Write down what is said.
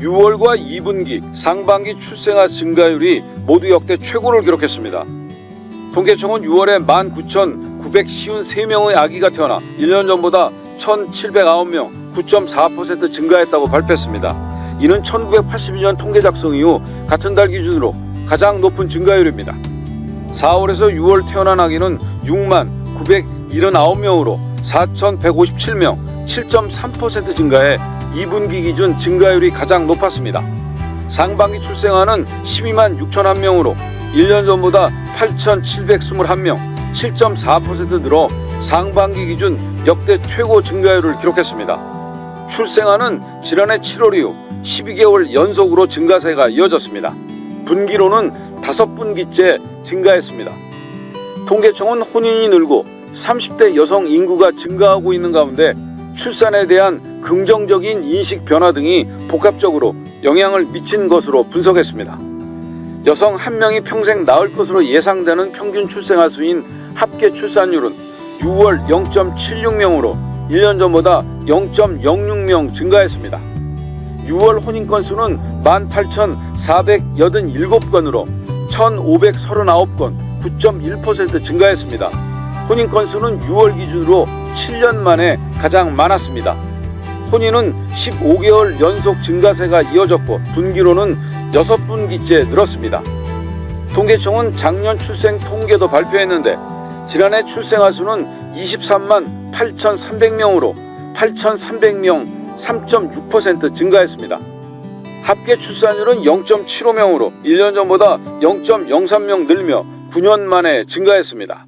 6월과 2분기, 상반기 출생아 증가율이 모두 역대 최고를 기록했습니다. 통계청은 6월에 19,953명의 아기가 태어나 1년 전보다 1,709명, 9.4% 증가했다고 발표했습니다. 이는 1982년 통계 작성 이후 같은 달 기준으로 가장 높은 증가율입니다. 4월에서 6월 태어난 아기는 6만 979명으로 4,157명, 7.3% 증가해 2분기 기준 증가율이 가장 높았습니다. 상반기 출생아는 12만 6천한 명으로 1년 전보다 8,721명, 7.4% 늘어 상반기 기준 역대 최고 증가율을 기록했습니다. 출생아는 지난해 7월 이후 12개월 연속으로 증가세가 이어졌습니다. 분기로는 다섯 분기째 증가했습니다. 통계청은 혼인이 늘고 30대 여성 인구가 증가하고 있는 가운데 출산에 대한 긍정적인 인식 변화 등이 복합적으로 영향을 미친 것으로 분석했습니다. 여성 한 명이 평생 낳을 것으로 예상되는 평균 출생아 수인 합계 출산율은 6월 0.76명으로 1년 전보다 0.06명 증가했습니다. 6월 혼인 건수는 18,487건으로 1,539건, 9.1% 증가했습니다. 혼인 건수는 6월 기준으로 7년 만에 가장 많았습니다. 혼인은 15개월 연속 증가세가 이어졌고 분기로는 6분기째 늘었습니다. 통계청은 작년 출생 통계도 발표했는데 지난해 출생아 수는 23만 8,300명으로 8,300명 3.6% 증가했습니다. 합계 출산율은 0.75명으로 1년 전보다 0.03명 늘며 9년 만에 증가했습니다.